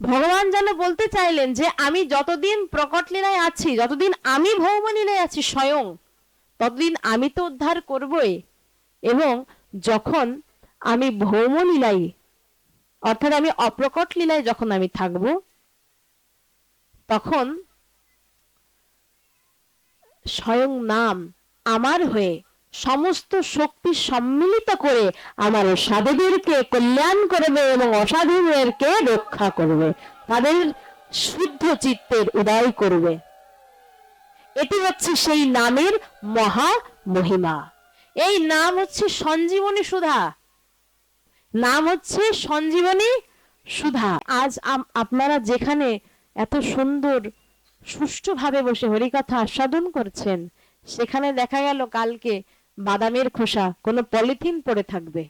ভগবান যেন বলতে চাইলেন যে আমি যতদিন প্রকট লীলায় আছি, যতদিন আমি ভৌম লীলায় আছি স্বয়ং, ততদিন আমি তো উদ্ধার করবই। এবং যখন আমি ভৌম লীলাই অর্থাৎ আমি অপ্রকট লীলায় যখন আমি থাকব, তখন স্বয়ং নাম আমার হয়ে সমস্ত শক্তি সম্মিলিত করে আমার সাধুদেরকে কল্যাণ করবে এবং অসাধুদেরকে রক্ষা করবে। তাদের শুদ্ধ চিত্তের উদয় করবে। এটি হচ্ছে সেই নামের মহা মহিমা। এই নাম হচ্ছে সঞ্জীবনী সুধা। নাম হচ্ছে সঞ্জীবনী সুধা। আজ আপনারা যেখানে এত সুন্দর, সুষ্ঠুভাবে বসে হরিকথা আস্বাদন করছেন, সেখানে দেখা গেল কালকে বাদামের খোসা, কোনো পলিথিন পড়ে থাকবে।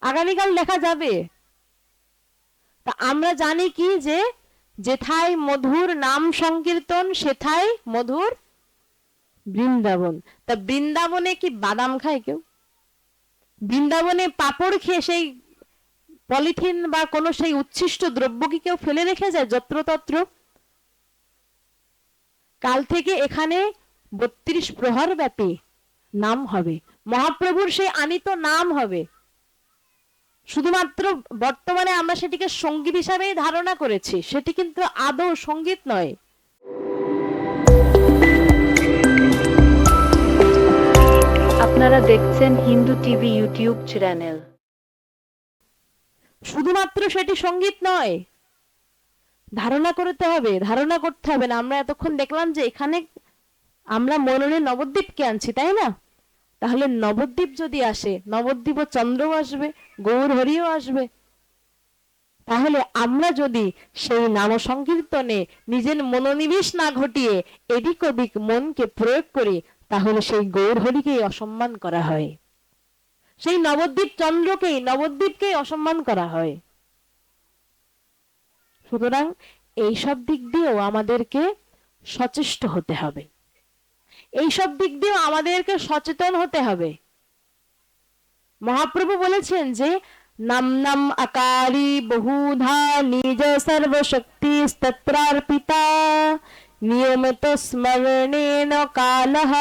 আগামীকাল দেখা যাবে। তা আমরা জানি কি যে, যেথায় মধুর নাম সংকীর্তন, সেথায় মধুর বৃন্দাবন। তা বৃন্দাবনে কি বাদাম খায় কেউ? বৃন্দাবনে পাপড় খেয়ে সেই পলিথিন বা কোনো সেই উচ্ছিষ্ট দ্রব্য কি কেউ ফেলে রেখে যায়, যত্রতত্র? কাল থেকে এখানে বত্রিশ প্রহর ব্যাপী নাম হবে। মহাপ্রভুর সেই আনিত নাম হবে। শুধুমাত্র বর্তমানে আমরা সেটিকে সংগীত হিসাবেই ধারণা করেছি। সেটি কিন্তু আদৌ সংগীত নয়। আপনারা দেখছেন হিন্দু টিভি ইউটিউব চ্যানেল। শুধুমাত্র সেটি সংগীত নয়। ধারণা করতে হবে ধারণা করতে হবে না। আমরা এতক্ষণ দেখলাম যে এখানে আমরা মননে নবদ্বীপকে আনছি তাই না? তাহলে নবদ্বীপ যদি আসে নবদ্বীপ চন্দ্রও আসবে গৌর হরিও আসবে। তাহলে আমরা যদি সেই নাম সংকীর্তনে নিজের মনোনিবেশ না ঘটিয়ে এদিক ওদিক মনকে প্রয়োগ করি, তাহলে সেই গৌর হরিকেই অসম্মান করা হয়। সেই নবদ্বীপ চন্দ্রকেই, নবদ্বীপকেই অসম্মান করা হয়। সুতরাং এইসব দিক দিয়েও আমাদেরকে সচেষ্ট হতে হবে। এইসব দিক দিয়েও আমাদেরকে সচেতন হতে হবে। মহাপ্রভু বলেছেন যে, নাম নাম আকারি বহুধা নিজ সর্বশক্তি স্তত্রার্পিতা নিয়মিত স্মরণেন কালহ।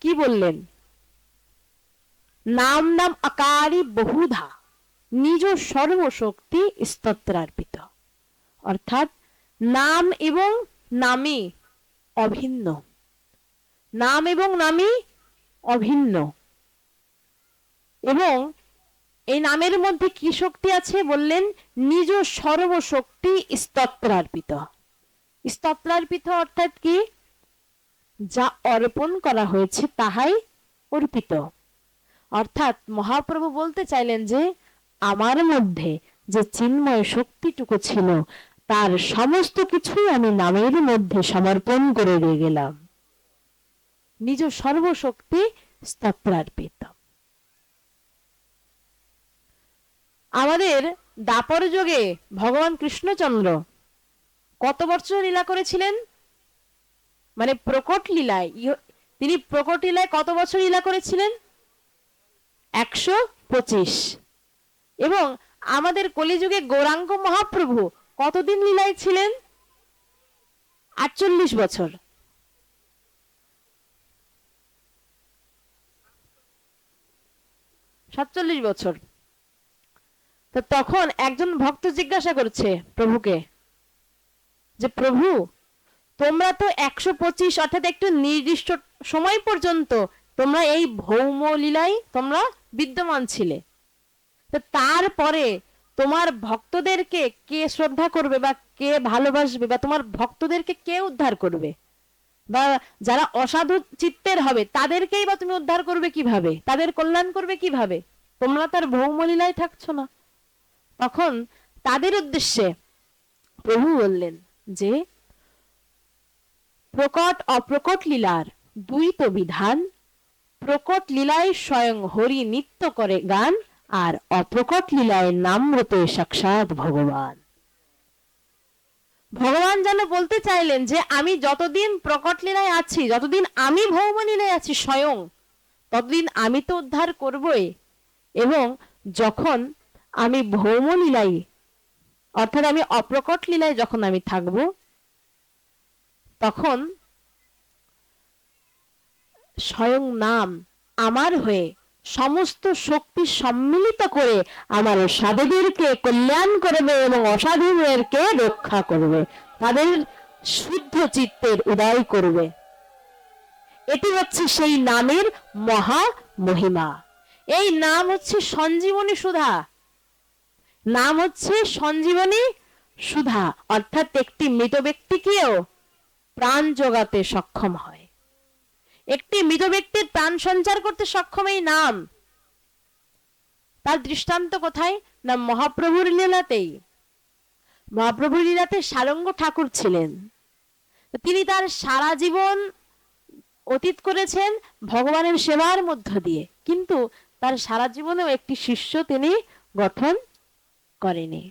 কি বললেন? নাম নাম আকারি বহুধা নিজ সর্বশক্তি স্তত্রার্পিত অর্থাৎ নাম এবং নামে অভিন্ন। নাম এবং নামে অভিন্ন। এবং এই নামের মধ্যে কি শক্তি আছে বললেন, নিজ সর্বশক্তি স্তত্রার্পিত স্তত্রার্পিত অর্থাৎ কি? যা অর্পণ করা হয়েছে তাহাই অর্পিত। অর্থাৎ মহাপ্রভু বলতে চাইলেন যে, আমার মধ্যে যে চিন্ময় শক্তিটুকু ছিল তার সমস্ত কিছুই আমি নামের মধ্যে সমর্পণ করে দিয়ে গেলাম। নিজ সর্বশক্তি স্তত্রার্পিত। আমাদের দাপর যুগে ভগবান কৃষ্ণচন্দ্র কত বছর লীলা করেছিলেন? মানে প্রকট লীলায় তিনি প্রকট লীলায় কত বছর লীলা করেছিলেন? একশো পঁচিশ। এবং আমাদের কলিযুগে গৌরাঙ্গ মহাপ্রভু কতদিন লীলায় ছিলেন? আটচল্লিশ বছর। সাতচল্লিশ বছর। তো তখন একজন ভক্ত জিজ্ঞাসা করছে প্রভুকে যে, প্রভু, তোমরা তো একশো পঁচিশ অর্থাৎ একটু নির্দিষ্ট সময় পর্যন্ত তোমরা এই ভৌম লীলায় তোমরা বিদ্যমান ছিলে। তো তারপরে তোমার ভক্তদেরকে কে শ্রদ্ধা করবে বা কে ভালোবাসবে বা তোমার ভক্তদেরকে কে উদ্ধার করবে? বা যারা অসাধু চিত্তের হবে, তাদেরকেই বা তুমি উদ্ধার করবে কীভাবে? তাদের কল্যাণ করবে কীভাবে? তোমরা তার ভৌমলীলায় থাকছো না। তখন তাদের উদ্দেশ্যে প্রভু বললেন যে, প্রকট অপ্রকট লীলার দুই তো বিধান, প্রকট লীলায় স্বয়ং হরি নিত্য করে গান আর অপ্রকট লীলায় নাম সাক্ষাৎ ভগবান। ভগবান যেন বলতে চাইলেন যে, আমি যতদিন প্রকট লীলায় আছি, যতদিন আমি ভৌম লীলায় আছি স্বয়ং, ততদিন আমি তো উদ্ধার করবই। এবং যখন আমি ভৌম লীলাই অর্থাৎ আমি অপ্রকট লীলায় যখন আমি থাকব, তখন স্বয়ং নাম আমার হয়ে সমস্ত শক্তি সম্মিলিত করে আমার সাধুদেরকে কল্যাণ করবে এবং অসাধুদেরকে রক্ষা করবে। তাদের শুদ্ধ চিত্তের উদয় করবে। এটি হচ্ছে সেই নামের মহা মহিমা। এই নাম হচ্ছে সঞ্জীবনী সুধা। নাম হচ্ছে সঞ্জীবনী সুধা। অর্থাৎ একটি মৃত ব্যক্তিকেও প্রাণ জোগাতে সক্ষম হয়। একটি মৃত ব্যক্তির প্রাণ সঞ্চার করতে সক্ষম এই নাম। তার দৃষ্টান্ত কোথায়? না মহাপ্রভুর লীলাতেই। মহাপ্রভুর লীলাতে সারঙ্গ ঠাকুর ছিলেন। তিনি তার সারা জীবন অতীত করেছেন ভগবানের সেবার মধ্য দিয়ে। কিন্তু তার সারা জীবনেও একটি শিষ্য তিনি গঠন করেনি।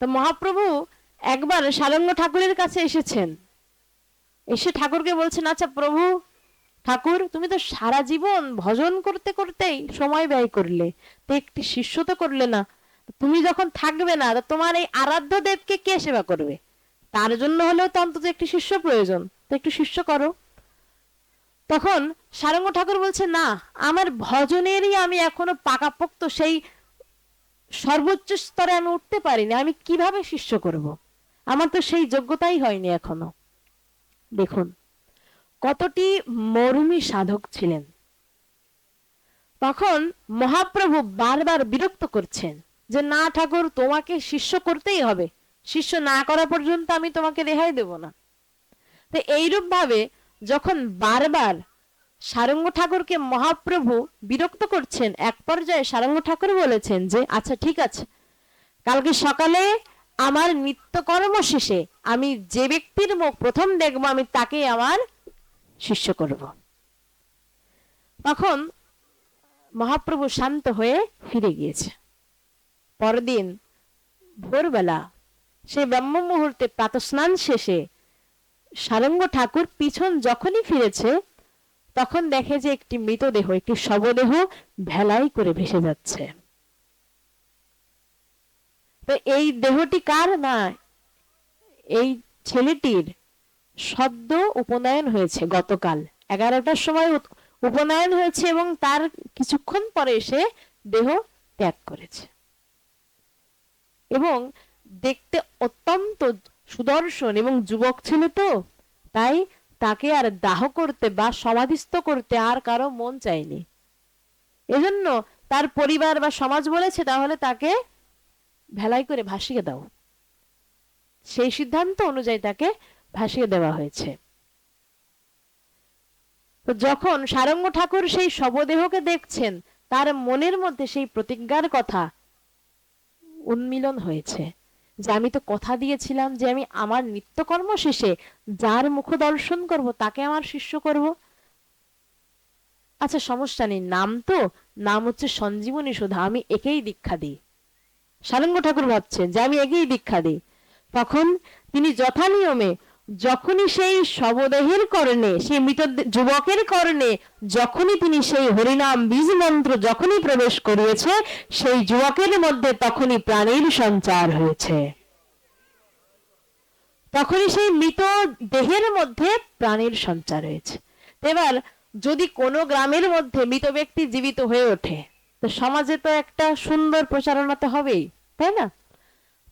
তো মহাপ্রভু একবার সারঙ্গ ঠাকুরের কাছে এসেছেন। এসে ঠাকুরকে বলছেন আচ্ছা প্রভু ঠাকুর, তুমি তো সারা জীবন ভজন করতে করতেই সময় ব্যয় করলে, তো একটি শিষ্য তো করলে না। তুমি যখন থাকবে না তোমার এই আরাধ্য দেবকে কে সেবা করবে? তার জন্য হলেও তো অন্তত একটি শিষ্য প্রয়োজন। তো একটু শিষ্য করো। তখন সারঙ্গ ঠাকুর বলছে, না, আমার ভজনেরই আমি এখনও পাকাপোক্ত, সেই সর্বোচ্চ স্তরে আমি উঠতে পারিনি। আমি কীভাবে শিষ্য করব? আমার তো সেই যোগ্যতাই হয়নি এখনও। দেখুন কতটি মরুমী সাধক ছিলেন? তখন মহাপ্রভু বারবার বিরক্ত করছেন যে, না ঠাকুর, তোমাকে শিষ্য করতেই হবে। শিষ্য না করা পর্যন্ত আমি তোমাকে রেহাই দেব না। তো এইরূপ ভাবে যখন বারবার সারঙ্গ ঠাকুরকে মহাপ্রভু বিরক্ত করছেন, এক পর্যায়ে সারঙ্গ ঠাকুর বলেছেন যে আচ্ছা ঠিক আছে। কালকে সকালে আমার নিত্যকর্ম শেষে আমি যে ব্যক্তির মুখ প্রথম দেখব, আমি তাকে আমার শিষ্য করব। তখন মহাপ্রভু শান্ত হয়ে ফিরে গিয়েছে। পরদিন ভোরবেলা সেই ব্রহ্ম মুহূর্তে প্রাতস্নান শেষে সারঙ্গ ঠাকুর পিছন যখনই ফিরেছে, তখন দেখে যে একটি মৃতদেহ, একটি শবদেহ ভেলাই করে ভেসে যাচ্ছে। তো এই দেহটি কার? না, এই ছেলেটির সদ্য উপনয়ন হয়েছে গতকাল। এগারোটার সময় উপনয়ন হয়েছে এবং তার কিছুক্ষণ পরে এসে দেহ ত্যাগ করেছে। এবং দেখতে অত্যন্ত সুদর্শন এবং যুবক ছিল তো, তাই তাকে আর দাহ করতে বা সমাধিস্থ করতে আর কারও মন চায়নি। এজন্য তার পরিবার বা সমাজ বলেছে, তাহলে তাকে ভেলাই করে ভাসিয়ে দাও। সেই সিদ্ধান্ত অনুযায়ী তাকে ভাসিয়ে দেওয়া হয়েছে। তো যখন সারঙ্গ ঠাকুর সেই শবদেহকে দেখছেন, তার মনের মধ্যে সেই প্রতিজ্ঞার কথা উন্মিলন হয়েছে যে আমি তো কথা দিয়েছিলাম যে আমি আমার নিত্যকর্ম শেষে যার মুখ দর্শন করব, তাকে আমার শিষ্য করব। আচ্ছা সমস্যা নেই, নাম তো, নাম হচ্ছে সঞ্জীবনী সুধা, আমি একেই দীক্ষা দিই। সারঙ্গ ঠাকুর ভাবছেন যে আমি একেই দীক্ষা দিই। তখন তিনি যথা নিয়মে যখনই সেই শবদেহের কর্ণে, সেই মৃত যুবকের কর্ণে, যখনই তিনি সেই হরিনাম বীজ মন্ত্র যখনই প্রবেশ করিয়েছে, সেই যুবকের মধ্যে তখনই প্রাণীর সঞ্চার হয়েছে। তখনই সেই মৃত দেহের মধ্যে প্রাণীর সঞ্চার হয়েছে। এবার, যদি কোনো গ্রামের মধ্যে মৃত ব্যক্তি জীবিত হয়ে ওঠে, তো সমাজে তো একটা সুন্দর প্রচারণা তো হবেই, তাই না?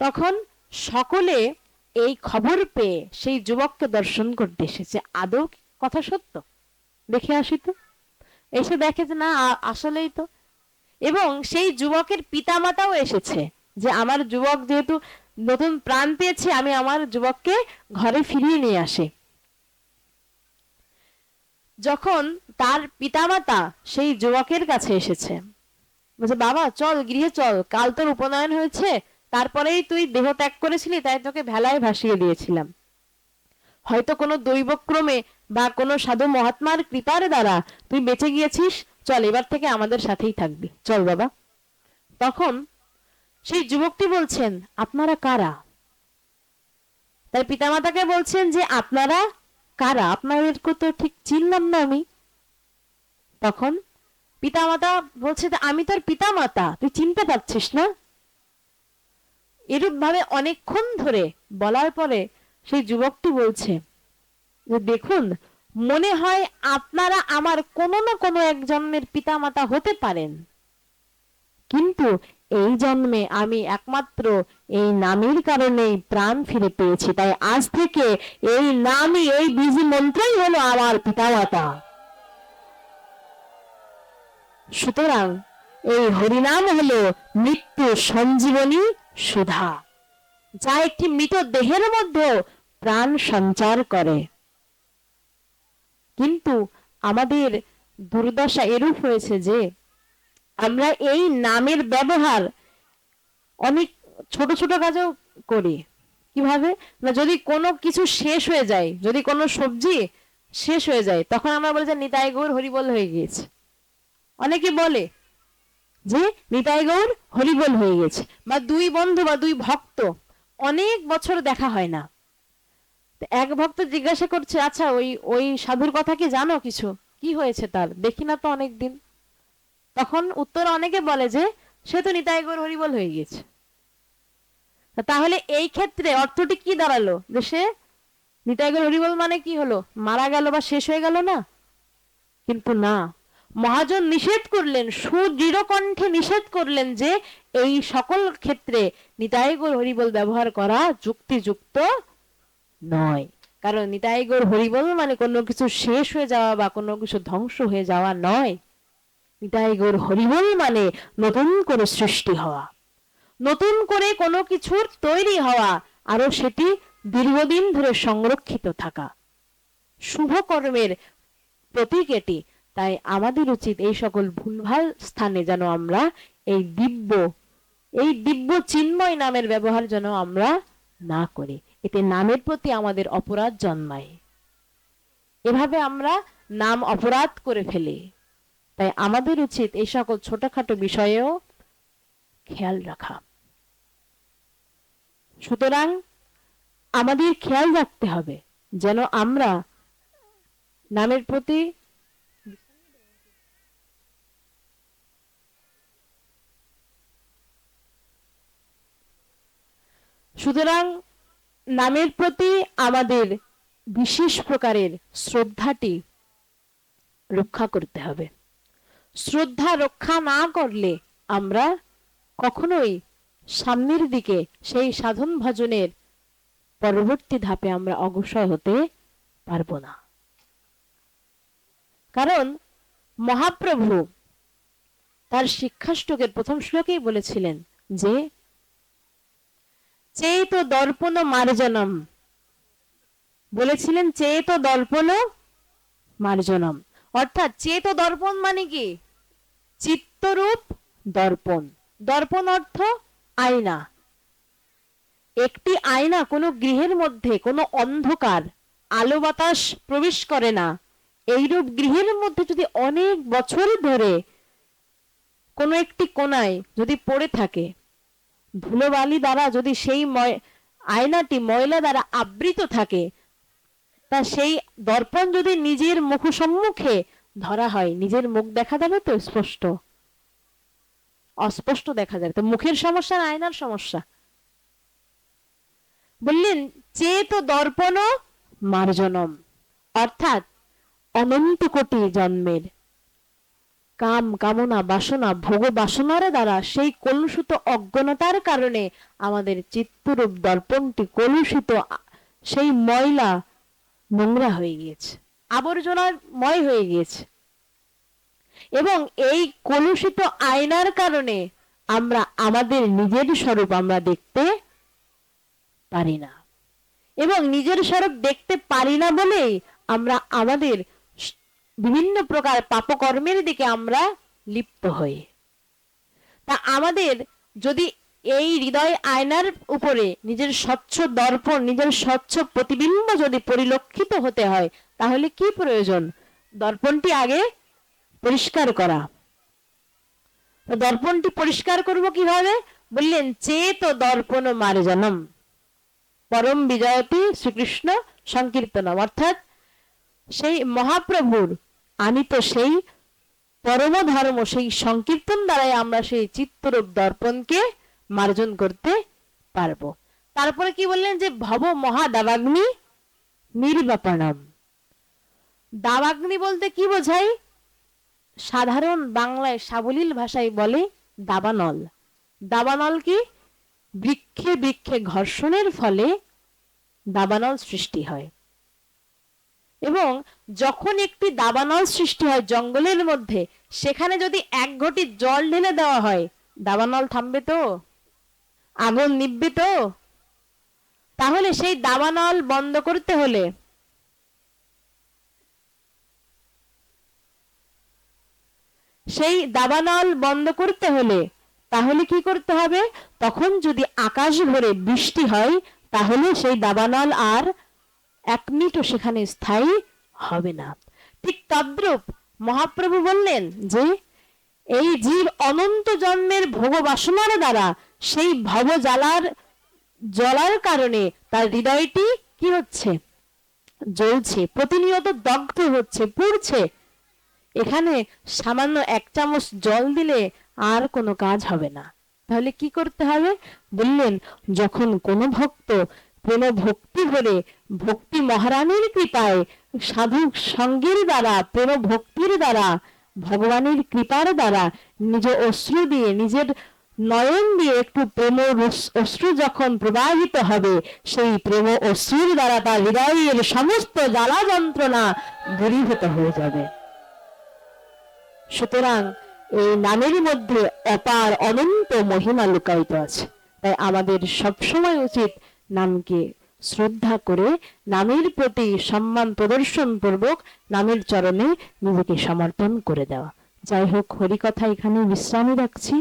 তখন সকলে এই খবর পেয়ে সেই যুবককে দর্শন করতে এসেছে। আদৌ কথা সত্য? দেখে আসি তো। এসে দেখে যে না আসলেই তো। এবং সেই যুবকের পিতামাতাও এসেছে যে আমার যুবক যেহেতু নতুন প্রাণ পেয়েছে, আমি আমার যুবককে ঘরে ফিরিয়ে নিয়ে আসি। যখন তার পিতামাতা সেই যুবকের কাছে এসেছে, বলছে, বাবা, চল, গৃহে চল। কাল তোর উপনয়ন হয়েছে। তারপরেই তুই দেহ ত্যাগ করেছিলি, তাই তোকে ভেলায় ভাসিয়ে দিয়েছিলাম। হয়তো কোনো দৈবক্রমে বা কোনো সাধু মহাত্মার কৃপার দ্বারা তুই বেঁচে গিয়েছিস। চল, এবার থেকে আমাদের সাথেই থাকবি। চল, বাবা। তখন সেই যুবকটি বলছেন, আপনারা কারা? তার পিতামাতাকে বলছেন যে, আপনারা কারা? আপনাদেরকে তো ঠিক চিনলাম না আমি। তখন পিতামাতা বলছে, আমি তোর পিতামাতা, তুই চিনতে পারছিস না? এরূপ ভাবে অনেকক্ষণ ধরে বলার পরে সেই যুবকটি বলছে, যে দেখুন, মনে হয় আপনারা আমার কোনো না কোনো এক জন্মের পিতামাতা হতে পারেন। কিন্তু এই জন্মে আমি একমাত্র এই নামের কারণেই প্রাণ ফিরে পেয়েছি। তাই আজ থেকে এই নামই এই বিজি মন্ত্রই হলো আমার পিতামাতা। সুতরাং এই হরিনাম হলো মৃত্যু সঞ্জীবনী সুধা, যা একটি মৃত দেহের মধ্যেও প্রাণ সঞ্চার করে। কিন্তু আমাদের দুর্দশা এরূপ হয়েছে যে, আমরা এই নামের ব্যবহার অনেক ছোট ছোট কাজেও করি। কীভাবে? না, যদি কোনো কিছু শেষ হয়ে যায়, যদি কোনো সবজি শেষ হয়ে যায়, তখন আমরা বলি যে, নিতাই গৌর হরিবল হয়ে গিয়েছে। অনেকে বলে যে নিতাই গৌর হরিবল হয়ে গেছে, বা দুই বন্ধু বা দুই ভক্ত, অনেক বছর দেখা হয় না। এক ভক্ত জিজ্ঞাসা করছে আচ্ছা ওই ওই সাধুর কথা কি জানো কিছু? কি হয়েছে তার? দেখি না তো অনেক দিন তখন উত্তর অনেকে বলে যে, সে তো নিতাই গৌর হরিবল হয়ে গেছে। তাহলে এই ক্ষেত্রে অর্থটি কি দাঁড়াল? যে সে নিতাই গৌর হরিবল মানে কি হলো? মারা গেল বা শেষ হয়ে গেল না? কিন্তু না। মহাজন নিষেধ করলেন, সুদৃঢ় কণ্ঠে নিষেধ করলেন যে এই সকল ক্ষেত্রে নিতাই গৌর হরিবল ব্যবহার করা যুক্তিযুক্ত নয়। কারণ নিতাই গৌর হরিবল মানে কোনো কিছু শেষ হয়ে যাওয়া বা কোনো কিছু ধ্বংস হয়ে যাওয়া নয়। নিতাই গৌর হরিবল মানে নতুন করে সৃষ্টি হওয়া, নতুন করে কোনো কিছুর তৈরি হওয়া আরও সেটি দীর্ঘদিন ধরে সংরক্ষিত থাকা। শুভ কর্মের প্রতীক এটি। তাই আমাদের উচিত এই সকল ভুলভাল স্থানে যেন আমরা এই দিব্য এই দিব্য চিন্ময় নামের ব্যবহার যেন আমরা না করি। এতে নামের প্রতি আমাদের অপরাধ জন্মায়। এভাবে আমরা নাম অপরাধ করে ফেলি। তাই আমাদের উচিত এই সকল ছোটখাটো বিষয়েও খেয়াল রাখা। সুতরাং আমাদের খেয়াল রাখতে হবে যেন আমরা নামের প্রতি সুতরাং নামের প্রতি আমাদের বিশেষ প্রকারের শ্রদ্ধাটি রক্ষা করতে হবে। শ্রদ্ধা রক্ষা না করলে আমরা কখনোই সামনের দিকে সেই সাধন ভজনের পরবর্তী ধাপে আমরা অগ্রসর হতে পারব না। কারণ মহাপ্রভু তার শিক্ষাষ্টকের প্রথম শ্লোকেই বলেছিলেন যে চেত দর্পণ মার্জনম। বলেছিলেন চেত দর্পণ মার্জনম। অর্থাৎ চেত দর্পণ মানে কি? চিত্তরূপ দর্পণ। দর্পণ অর্থ আয়না। একটি আয়না কোনো গৃহের মধ্যে, কোনো অন্ধকার, আলো বাতাস প্রবেশ করে না। এইরূপ গৃহের মধ্যে যদি অনেক বছর ধরে কোনো একটি কোনায় যদি পড়ে থাকে ধুলোবালি দ্বারা যদি সেই আয়নাটি ময়লা দ্বারা আবৃত থাকে, তা সেই দর্পণ যদি নিজের মুখ সম্মুখে ধরা হয়, নিজের মুখ দেখা যাবে তো স্পষ্ট? অস্পষ্ট দেখা যাবে। তো মুখের সমস্যা না আয়নার সমস্যা? বললেন, চেত দর্পণ মার্জনম। অর্থাৎ অনন্ত কোটি জন্মের। কাম, কামনা, বাসনা, ভোগ বাসনার দ্বারা সেই কলুষিত অজ্ঞানতার কারণে আমাদের চিত্তরূপ দর্পণটি কলুষিত, সেই ময়লা নোংরা হয়ে গিয়েছে, আবর্জনার ময় হয়ে গিয়েছে। এবং এই কলুষিত আয়নার কারণে আমরা, আমাদের নিজের স্বরূপ আমরা দেখতে পারি না। এবং নিজের স্বরূপ দেখতে পারি না বলেই আমরা আমাদের বিভিন্ন প্রকার পাপকর্মের দিকে আমরা লিপ্ত হই। তা আমাদের যদি এই হৃদয় আয়নার উপরে নিজের স্বচ্ছ দর্পণ, নিজের স্বচ্ছ প্রতিবিম্ব যদি পরিলক্ষিত হতে হয়, তাহলে কি প্রয়োজন? দর্পণটি আগে পরিষ্কার করা। দর্পণটি পরিষ্কার করব কীভাবে? বললেন, চেত দর্পণ মার্জনম, পরম বিজয়তী শ্রীকৃষ্ণ সংকীর্তনম। অর্থাৎ সেই মহাপ্রভুর আনিত সেই পরম ধর্ম সেই সংকীর্তন দ্বারাই আমরা সেই চিত্তরূপ দর্পণকে মার্জন করতে পারব। তারপরে কি বললেন যে, ভব মহা দাবাগ্নি নির্বাপনম। দাবাগ্নি বলতে কি বোঝায়? সাধারণ বাংলায় সাবলীল ভাষায় বলে দাবানল। দাবানল কি? বৃক্ষে বৃক্ষে ঘর্ষণের ফলে দাবানল সৃষ্টি হয়। এবং যখন একটি দাবানল সৃষ্টি হয় জঙ্গলের মধ্যে, সেখানে যদি এক ঘটি জল ঢেলে দেওয়া হয়, দাবানল থামবে তো? আগুন নিববে তো? তাহলে সেই দাবানল বন্ধ করতে হলে? সেই দাবানল বন্ধ করতে হলে তাহলে কি করতে হবে? তখন যদি আকাশ ভরে বৃষ্টি হয়, তাহলে সেই দাবানল আর এক মিনিটও সেখানে স্থায়ী হবে না। ঠিক তদ্রূপ মহাপ্রভু বললেন যে, এই জীব অনন্ত জন্মের ভোগ বাসনার দ্বারা সেই ভব জ্বালার, জ্বলার কারণে তার হৃদয়টি কি হচ্ছে? জ্বলছে, প্রতিনিয়ত দগ্ধ হচ্ছে, পুড়ছে। এখানে সামান্য এক চামচ জল দিলে আর কোনো কাজ হবে না। তাহলে কি করতে হবে? বললেন, যখন কোনো ভক্ত প্রেম ভক্তি হলে ভক্তি মহারানীর কৃপায় সাধু সঙ্গের দ্বারা, প্রেম ভক্তির দ্বারা, ভগবানের কৃপার দ্বারা নিজ অশ্রু দিয়ে, নিজের নয়ন দিয়ে একটু প্রেম অশ্রু যখন প্রবাহিত হবে, সেই প্রেম অশ্রুর দ্বারা তার হৃদয়ের সমস্ত জ্বালা যন্ত্রণা দূরীভূত হয়ে যাবে। সুতরাং এই নামের মধ্যে অপার অনন্ত মহিমা লুকায়িত আছে। তাই আমাদের সবসময় উচিত নামকে শ্রদ্ধা করে নামের প্রতি সম্মান প্রদর্শন পূর্বক নামের চরণে নিজেকে সমর্পণ করে দেওয়া। যাই হোক, হরিকথা এখানে বিশ্রামে রাখছি।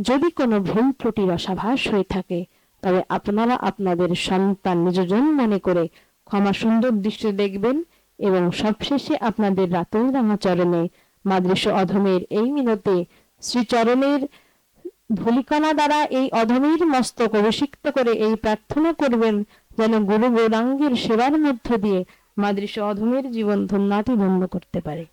যদি কোনো ভুল ত্রুটির অসাভাস হয়ে থাকে, তবে আপনারা আপনাদের সন্তান নিজজন মনে করে ক্ষমা সুন্দর দৃষ্টি দেখবেন এবং সবশেষে আপনাদের রাতুল রাঙা চরণে মাদৃশ অধমের এই মিনতে শ্রীচরণের ধুলিকণা দ্বারা এই অধমীর মস্তক অভিষিক্ত করে এই প্রার্থনা করবেন যেন গুরু গৌরাঙ্গের সেবার মধ্য দিয়ে মাদৃশ অধমীর জীবন ধন্যাতি ধন্য করতে পারে।